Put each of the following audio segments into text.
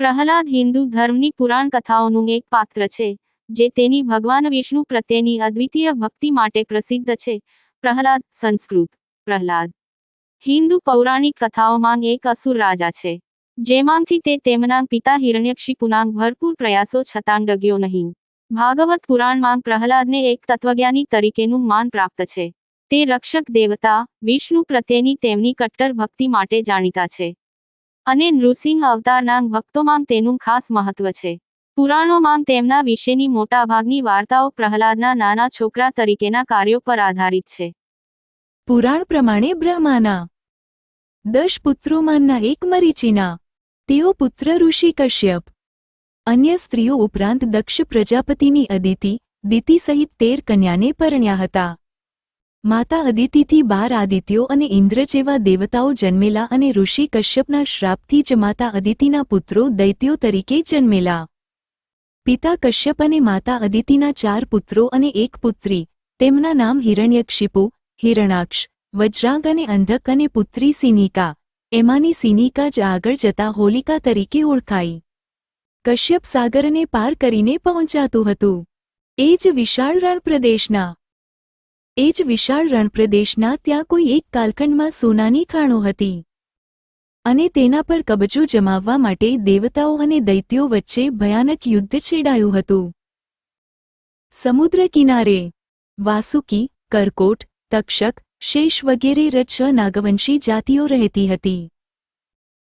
પ્રહલાદ હિન્દુ ધર્મની પુરાણ કથાઓનું એક પાત્ર છે, જે તેની ભગવાન વિષ્ણુ પ્રત્યેની અદ્વિતીય ભક્તિ માટે પ્રસિદ્ધ છે. પ્રહલાદ સંસ્કૃત. પ્રહલાદ. હિન્દુ પૌરાણિક કથાઓમાં એક અસુર રાજા છે, જેમાંથી તે તેમના પિતા હિરણ્યક્ષિપુના ભરપૂર પ્રયાસો છતાં ડગ્યો નહીં. ભાગવત પુરાણમાં પ્રહલાદને એક તત્વજ્ઞાની તરીકેનું માન પ્રાપ્ત છે. તે રક્ષક દેવતા વિષ્ણુ પ્રત્યેની તેમની કટ્ટર ભક્તિ માટે જાણીતા છે. અને નૃસિંહ અવતારના ભક્તોમાં તેનું ખાસ મહત્વ છે. પુરાણોમાં તેમના વિશેની મોટાભાગની વાર્તાઓ પ્રહલાદના નાના છોકરા તરીકેના કાર્યો પર આધારિત છે. પુરાણ પ્રમાણે બ્રહ્માના દશ પુત્રોમાંના એક મરીચિના, તેઓ પુત્ર ઋષિ કશ્યપ. અન્ય સ્ત્રીઓ ઉપરાંત દક્ષ પ્રજાપતિની અદિતિ, દિતિ સહિત તેર કન્યાને પરણ્યા હતા. માતા અદિતિથી બાર આદિત્યો અને ઇન્દ્ર જેવા દેવતાઓ જન્મેલા અને ઋષિ કશ્યપના શ્રાપથી જ માતા અદિતિના પુત્રો દૈત્યો તરીકે જન્મેલા. પિતા કશ્યપ અને માતા અદિતિના ચાર પુત્રો અને એક પુત્રી. તેમના નામ હિરણ્યક્ષિપુ, હિરણાક્ષ, વજ્રાંગ અને અંધક અને પુત્રી સિનિકા. એમાંની સિનિકા જ આગળ જતા હોલિકા તરીકે ઓળખાઈ. કશ્યપ સાગરને પાર કરીને પહોંચાતું હતું. એ જ વિશાળ રણપ્રદેશના એ જ વિશાળ રણપ્રદેશના ત્યાં કોઈ એક કાલખંડમાં સોનાની ખાણો હતી. અને તેના પર કબજો જમાવવા માટે દેવતાઓ અને દૈત્યો વચ્ચે ભયાનક યુદ્ધ છેડાયું હતું. સમુદ્ર કિનારે, વાસુકી, કરકોટ, તક્ષક, શેષ વગેરે રચ નાગવંશી જાતિઓ રહેતી હતી.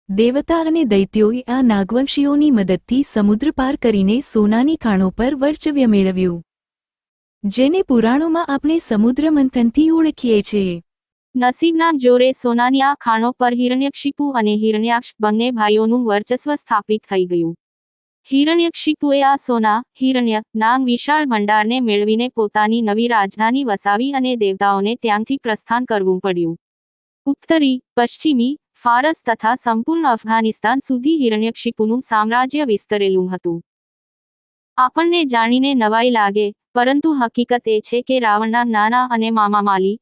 દેવતા અને દૈત્યોએ આ નાગવંશીઓની મદદથી સમુદ્ર પાર કરીને સોનાની ખાણો પર વર્ચવ્ય મેળવ્યું. જેને પુરાણોમાં આપણે સમુદ્ર મંથનથી ઓળખીએ છીએ. નસીબના જોરે સોનાની આ ખાણો પર હિરણ્યક્ષિપુ અને હિરણ્યાક્ષ બંને ભાઈઓનું વર્ચસ્વ સ્થાપિત થઈ ગયું. હિરણ્યક્ષિપુએ આ સોના, હિરણ્ય નામ વિશાળ ભંડારને મેળવીને પોતાની નવી રાજધાની વસાવી અને દેવતાઓને ત્યાંથી પ્રસ્થાન કરવું પડ્યું. ઉત્તરી, પશ્ચિમી, ફારસ તથા સંપૂર્ણ અફઘાનિસ્તાન સુધી હિરણ્યક્ષિપુનું સામ્રાજ્ય વિસ્તરેલું હતું. આપણને જાણીને નવાઈ લાગે પરંતુ હકીકત એ છે કે રાવણના નાના અને મામા માલી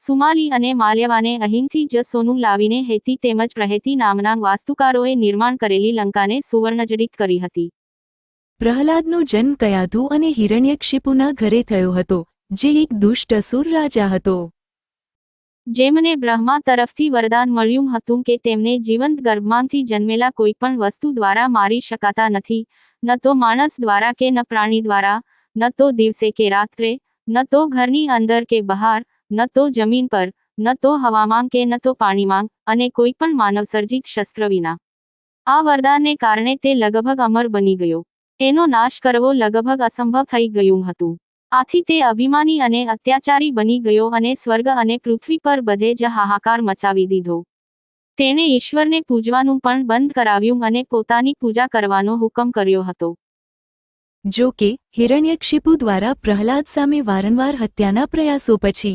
સુમાલી અને માલ્યવાને અહીંથી જ સોનું લાવીને હેતી તેમજ પ્રહેતી નામના વાસ્તુકારોએ નિર્માણ કરેલી લંકાને સુવર્ણજડિત કરી હતી. પ્રહલાદનો જન્મ કયાધુ અને હિરણ્યક્ષિપુના ઘરે થયો હતો જે એક દુષ્ટ અસુર રાજા હતો. જેમને બ્રહ્મા તરફથી વરદાન મળ્યું હતું કે તેમને જીવંત ગર્ભમાંથી જન્મેલા કોઈપણ વસ્તુ દ્વારા મારી શકાતા નથી ન તો માણસ દ્વારા કે ન પ્રાણી દ્વારા, ન તો દિવસે કે રાત્રે, ન તો ઘરની અંદર કે બહાર, ન તો જમીન પર, ન તો હવામાં કે ન તો પાણીમાં અને કોઈ પણ માનવસર્જિત શસ્ત્ર વિના. આ વરદાનને કારણે તે લગભગ અમર બની ગયો. એનો નાશ કરવો લગભગ અસંભવ થઈ ગયું હતું. આથી તે અભિમાની અને અત્યાચારી બની ગયો અને સ્વર્ગ અને પૃથ્વી પર બધે જ હાહાકાર મચાવી દીધો. તેણે ઈશ્વરને પૂજવાનું પણ બંધ કરાવ્યું અને પોતાની પૂજા કરવાનો હુકમ કર્યો હતો. જો કે હિરણ્યક્ષિપુ દ્વારા પ્રહલાદ સામે વારંવાર હત્યાના પ્રયાસો પછી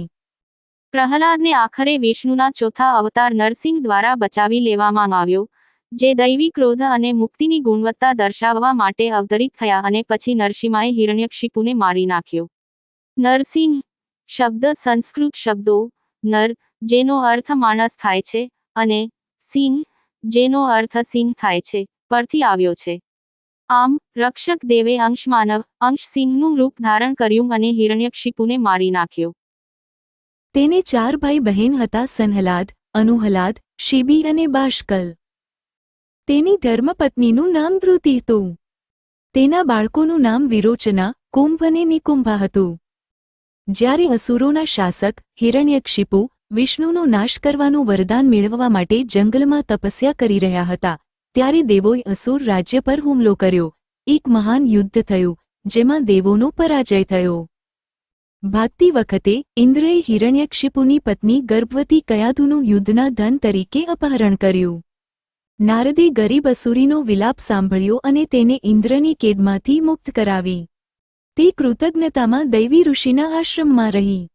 પ્રહલાદને આખરે વિષ્ણુના ચોથા અવતાર નરસિંહ દ્વારા બચાવી લેવામાં આવ્યો જે દૈવી ક્રોધ અને મુક્તિની ગુણવત્તા દર્શાવવા માટે અવતરિત થયા અને પછી નરસિંહાએ હિરણ્યક્ષિપુને મારી નાખ્યો. નરસિંહ શબ્દ સંસ્કૃત શબ્દો નર જેનો અર્થ માણસ થાય છે અને સિંહ જેનો અર્થ સિંહ થાય છે, પરથી આવ્યો છે. આમ, રક્ષક દેવે અંશ માનવ, અંશ સિંહનું રૂપ ધારણ કર્યું અને હિરણ્યક્ષિપુને મારી નાખ્યો. તેને ચાર ભાઈ બહેન હતા સનહલાદ, અનુહલાદ, શિબી અને બાષ્કલ તેની ધર્મપત્નીનું નામ ધૃતિ હતું તેના બાળકોનું નામ વિરોચના, કુંભ અને નિકુંભા હતું. જ્યારે અસુરોના શાસક, હિરણ્યક્ષિપુ વિષ્ણુનો નાશ કરવાનું વરદાન મેળવવા માટે જંગલમાં તપસ્યા કરી રહ્યા હતા. ત્યારે દેવોએ અસુર રાજ્ય પર હુમલો કર્યો. એક મહાન યુદ્ધ થયું, જેમાં દેવોનો પરાજય થયો. ભાગતી વખતે ઇન્દ્રએ હિરણ્યક્ષિપુની પત્ની ગર્ભવતી કયાધુનું યુદ્ધના ધન તરીકે અપહરણ કર્યું. નારદે ગરીબ અસુરીનો વિલાપ સાંભળ્યો અને તેને ઇન્દ્રની કેદમાંથી મુક્ત કરાવી. તે કૃતજ્ઞતામાં દૈવી ઋષિના આશ્રમમાં રહી.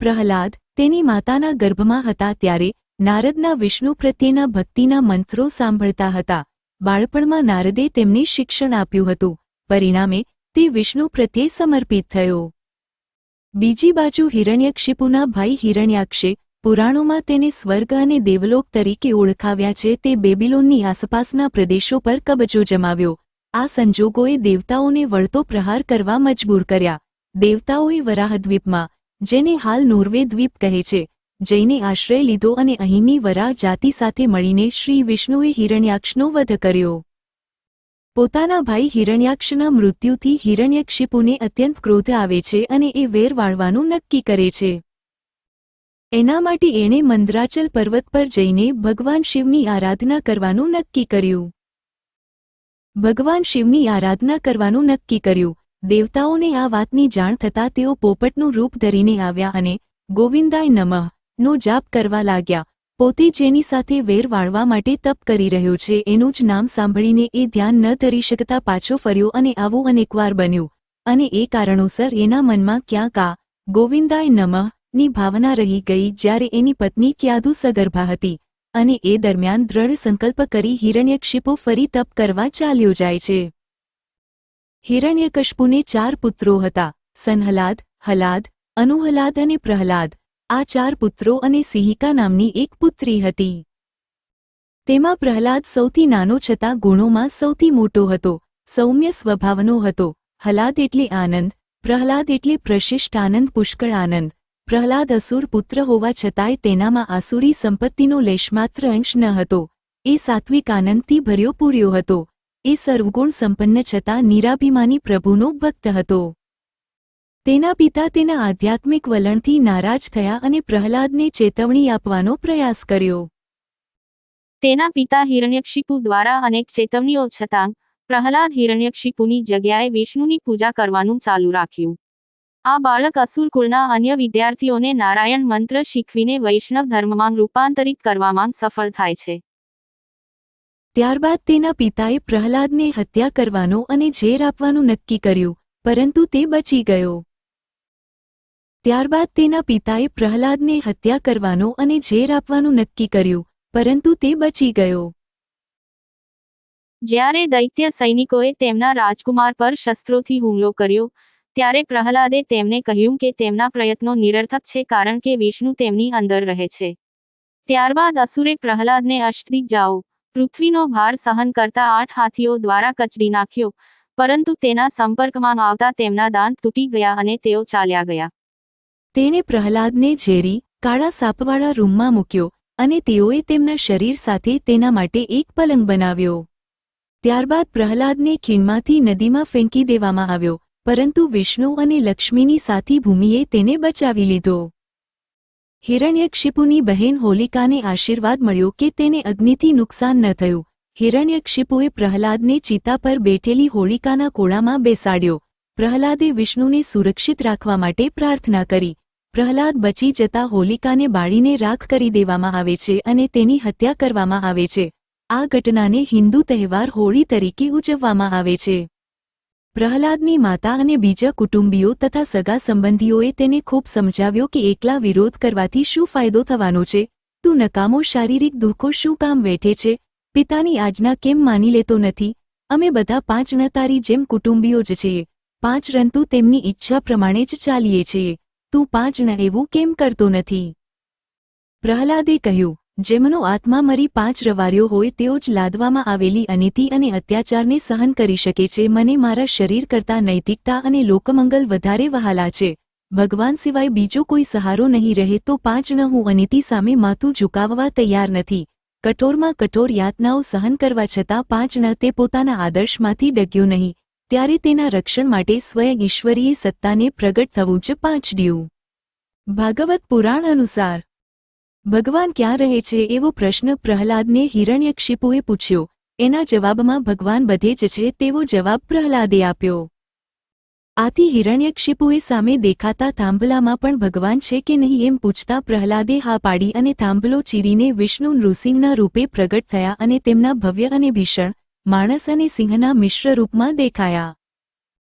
પ્રહલાદ તેની માતાના ગર્ભમાં હતા ત્યારે નારદના વિષ્ણુ પ્રત્યેના ભક્તિના મંત્રો સાંભળતા હતા. બાળપણમાં નારદે તેમને શિક્ષણ આપ્યું હતું. પરિણામે તે વિષ્ણુ પ્રત્યે સમર્પિત થયો. બીજી બાજુ હિરણ્યક્ષિપુના ભાઈ હિરણ્યાક્ષે પુરાણોમાં તેને સ્વર્ગ અને દેવલોક તરીકે ઓળખાવ્યા છે તે બેબીલોનની આસપાસના પ્રદેશો પર કબજો જમાવ્યો. આ સંજોગોએ દેવતાઓને વળતો પ્રહાર કરવા મજબૂર કર્યા. દેવતાઓએ વરાહદ્વીપમાં જેને હાલ નોર્વે દ્વીપ કહે છે. જઈને આશ્રય લીધો અને અહીંની વરાહ જાતિ સાથે મળીને શ્રી વિષ્ણુએ હિરણ્યાક્ષનો વધ કર્યો. પોતાના ભાઈ હિરણ્યાક્ષના મૃત્યુથી હિરણ્યક્ષિપુને અત્યંત ક્રોધ આવે છે અને એ વેર વાળવાનું નક્કી કરે છે. એના માટે એણે મંદરાચલ પર્વત પર જઈને ભગવાન શિવની આરાધના કરવાનું નક્કી કર્યું. ભગવાન શિવની આરાધના કરવાનું નક્કી કર્યું. દેવતાઓને આ વાતની જાણ થતાં તેઓ પોપટનું રૂપ ધરીને આવ્યા અને ગોવિંદાય નમઃ નો જાપ કરવા લાગ્યા. પોતે જેની સાથે વેર વાળવા માટે તપ કરી રહ્યો છે એનું જ નામ સાંભળીને એ ધ્યાન ન ધરી શકતા પાછો ફર્યો અને આવું અનેકવાર બન્યું. અને એ કારણોસર એના મનમાં ક્યાંક આ ગોવિંદાય નમઃ ની ભાવના રહી ગઈ જ્યારે એની પત્ની ક્યાદુ સગર્ભા હતી. અને એ દરમિયાન દ્રઢ સંકલ્પ કરી હિરણ્યક્ષિપુ ફરી તપ કરવા ચાલ્યો જાય છે. હિરણ્યકશપુને ચાર પુત્રો હતા સનહલાદ હલાદ, અનુહલાદ અને પ્રહલાદ. આ ચાર પુત્રો અને સિહિકા નામની એક પુત્રી હતી. તેમાં પ્રહલાદ સૌથી નાનો છતાં ગુણોમાં સૌથી મોટો હતો, સૌમ્ય સ્વભાવનો હતો. હલાદ એટલે આનંદ, પ્રહલાદ એટલે પ્રશિષ્ટ આનંદ પુષ્કળ આનંદ. પ્રહલાદ અસુર પુત્ર હોવા છતાંય તેનામાં આસુરી સંપત્તિનો લેશમાત્ર અંશ ન હતો. એ સાત્વિક આનંદથી ભર્યો પૂર્યો હતો. એ સર્વગુણ સંપન્ન છતાં નિરાભિમાની પ્રભુનો ભક્ત હતો. તેના પિતા તેના આધ્યાત્મિક વલણથી નારાજ થયા અને પ્રહલાદને ચેતવણી આપવાનો પ્રયાસ કર્યો. તેના પિતા હિરણ્યક્ષિપુ દ્વારા અનેક ચેતવણીઓ છતાં, પ્રહલાદ હિરણ્યક્ષિપુની જગ્યાએ વિષ્ણુની પૂજા કરવાનું ચાલુ રાખ્યું. આ બાળક અસુર કુળના અન્ય વિદ્યાર્થીઓને નારાયણ મંત્ર શીખવીને વૈષ્ણવ ધર્મમાં રૂપાંતરિત કરવામાં સફળ થાય છે. ત્યારબાદ તેના પિતાએ પ્રહલાદને હત્યા કરવાનો અને ઝેર આપવાનું નક્કી કર્યું, પરંતુ તે બચી ગયો. ત્યારબાદ તેના પિતાએ પ્રહલાદને હત્યા કરવાનો અને ઝેર આપવાનું નક્કી કર્યું, પરંતુ તે બચી ગયો. જ્યારે દૈત્ય સૈનિકોએ તેમના રાજકુમાર પર શસ્ત્રોથી હુમલો કર્યો, ત્યારે પ્રહલાદે તેમને કહ્યું કે તેમના પ્રયત્નો નિરર્થક છે કારણ કે વિષ્ણુ તેમની અંદર રહે છે. ત્યારબાદ અસુરે પ્રહલાદને અષ્ટદિક જાઓ પૃથ્વીનો ભાર સહન કરતા આઠ હાથીઓ દ્વારા કચડી નાખ્યો, પરંતુ તેના સંપર્કમાં આવતા તેમના દાંત તૂટી ગયા અને તેઓ ચાલ્યા ગયા. તેણે પ્રહલાદને ઝેરી, કાળા સાપવાળા રૂમમાં મૂક્યો અને તેઓએ તેમના શરીર સાથે તેના માટે એક પલંગ બનાવ્યો. ત્યારબાદ પ્રહલાદને ખીણમાંથી નદીમાં ફેંકી દેવામાં આવ્યો, પરંતુ વિષ્ણુ અને લક્ષ્મીની સાથી ભૂમિએ તેને બચાવી લીધો. હિરણ્યક્ષિપુની બહેન હોલિકાને આશીર્વાદ મળ્યો કે તેને અગ્નિથી નુકસાન ન થયું. હિરણ્યક્ષિપુએ પ્રહલાદને ચિતા પર બેઠેલી હોલિકાના કોળામાં બેસાડ્યો. પ્રહલાદે વિષ્ણુને સુરક્ષિત રાખવા માટે પ્રાર્થના કરી. પ્રહલાદ બચી જતા હોલિકાને બાળીને રાખ કરી દેવામાં આવે છે અને તેની હત્યા કરવામાં આવે છે. આ ઘટનાને હિન્દુ તહેવાર હોળી તરીકે ઉજવવામાં આવે છે. પ્રહલાદની માતા અને બીજા કુટુંબીઓ તથા સગા સંબંધીઓએ તેને ખૂબ સમજાવ્યો કે એકલા વિરોધ કરવાથી શું ફાયદો થવાનો છે? તું નકામો શારીરિક દુઃખો શું કામ વેઠે છે? પિતાની આજ્ઞા કેમ માની લેતો નથી? અમે બધા પાંચ ન તારી જેમ કુટુંબીઓ જ છીએ. પાંચ રંતુ તેમની ઈચ્છા પ્રમાણે જ ચાલીએ છીએ. તું પાંચ ન એવું કેમ કરતો નથી? પ્રહલાદે કહ્યું જેમનો આત્મા મરી પાંચ રવાર્યો હોય તેઓ જ લાદવામાં આવેલી અનીતિ અને અત્યાચારને સહન કરી શકે છે. મને મારા શરીર કરતાં નૈતિકતા અને લોકમંગલ વધારે વહાલા છે. ભગવાન સિવાય બીજો કોઈ સહારો નહીં રહે તો પાંચ ન હું અનીતિ સામે માથું ઝુકાવવા તૈયાર નથી. કઠોરમાં કઠોર યાતનાઓ સહન કરવા છતાં પાંચ ન તે પોતાના આદર્શમાંથી ડગ્યો નહીં. ત્યારે તેના રક્ષણ માટે સ્વયં ઈશ્વરીય સત્તાને પ્રગટ થવું જ પાંચ ડ્યું. ભાગવત પુરાણ અનુસાર ભગવાન ક્યાં રહે છે એવો પ્રશ્ન પ્રહલાદને હિરણ્યક્ષિપુએ પૂછ્યો. એના જવાબમાં ભગવાન બધે જ છે તેવો જવાબ પ્રહલાદે આપ્યો. આથી હિરણ્યક્ષિપુએ સામે દેખાતા થાંભલામાં પણ ભગવાન છે કે નહીં એમ પૂછતા પ્રહલાદે હા પાડી અને થાંભલો ચીરીને વિષ્ણુ નૃસિંહના રૂપે પ્રગટ થયા અને તેમના ભવ્ય અને ભીષણ માણસ અને સિંહના મિશ્ર રૂપમાં દેખાયા.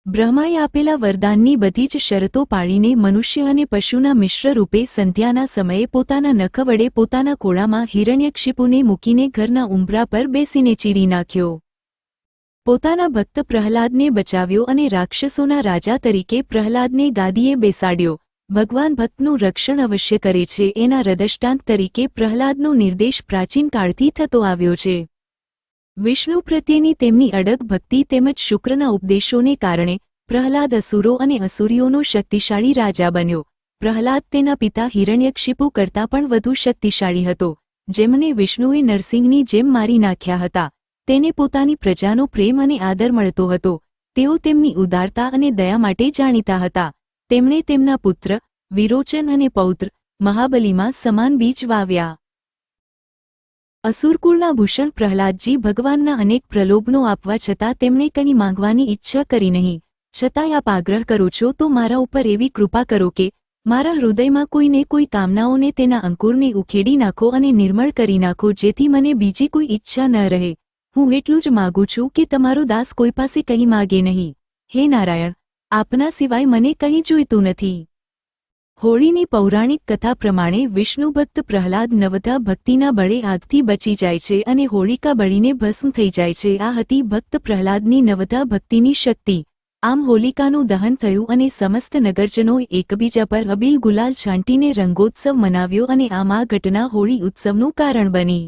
બ્રહ્માએ આપેલા વરદાનની બધી જ શરતો પાળીને મનુષ્ય અને પશુના મિશ્ર રૂપે સંધ્યાના સમયે પોતાના નખ વડે પોતાના કોળામાં હિરણ્યક્ષિપુને મૂકીને ઘરના ઉંબરા પર બેસીને ચીરી નાખ્યો. પોતાના ભક્ત પ્રહલાદને બચાવ્યો અને રાક્ષસોના રાજા તરીકે પ્રહલાદને ગાદીએ બેસાડ્યો. ભગવાન ભક્તનું રક્ષણ અવશ્ય કરે છે. એના હૃદષ્ટાંત તરીકે પ્રહલાદનો નિર્દેશ પ્રાચીન કાળથી થતો આવ્યો છે. વિષ્ણુ પ્રત્યેની તેમની અડગ ભક્તિ તેમજ શુક્રના ઉપદેશોને કારણે પ્રહલાદ અસુરો અને અસુરીઓનો શક્તિશાળી રાજા બન્યો. પ્રહલાદ તેના પિતા હિરણ્યક્ષિપુ કરતાં પણ વધુ શક્તિશાળી હતો. જેમને વિષ્ણુએ નરસિંહની જેમ મારી નાખ્યા હતા. તેને પોતાની પ્રજાનો પ્રેમ અને આદર મળતો હતો. તેઓ તેમની ઉદારતા અને દયા માટે જાણીતા હતા. તેમણે તેમના પુત્ર, વિરોચન અને પૌત્ર, મહાબલીમાં સમાન બીજ વાવ્યા. અસુરકુળના ભૂષણ પ્રહલાદજી ભગવાનના અનેક પ્રલોભનો આપવા છતાં તેમણે કંઈ માંગવાની ઈચ્છા કરી નહીં. છતાંય આપ આગ્રહ કરો છો તો મારા ઉપર એવી કૃપા કરો કે મારા હૃદયમાં કોઈને કોઈ કામનાઓને તેના અંકુરને ઉખેડી નાખો અને નિર્મળ કરી નાખો જેથી મને બીજી કોઈ ઈચ્છા ન રહે. હું એટલું જ માગું છું કે તમારો દાસ કોઈ પાસે કંઈ માગે નહીં. હે નારાયણ, આપના સિવાય મને કંઈ જોઈતું નથી. હોળીની પૌરાણિક કથા પ્રમાણે વિષ્ણુભક્ત પ્રહલાદ નવધા ભક્તિના બળે આગથી બચી જાય છે અને હોળિકા બળીને ભસ્મ થઈ જાય છે. આ હતી ભક્ત પ્રહલાદની નવધા ભક્તિની શક્તિ. આમ હોલિકાનું દહન થયું અને સમસ્ત નગરજનોએ એકબીજા પર અબીલ ગુલાલ છાંટીને રંગોત્સવ મનાવ્યો અને આમ આ ઘટના હોળી ઉત્સવનું કારણ બની.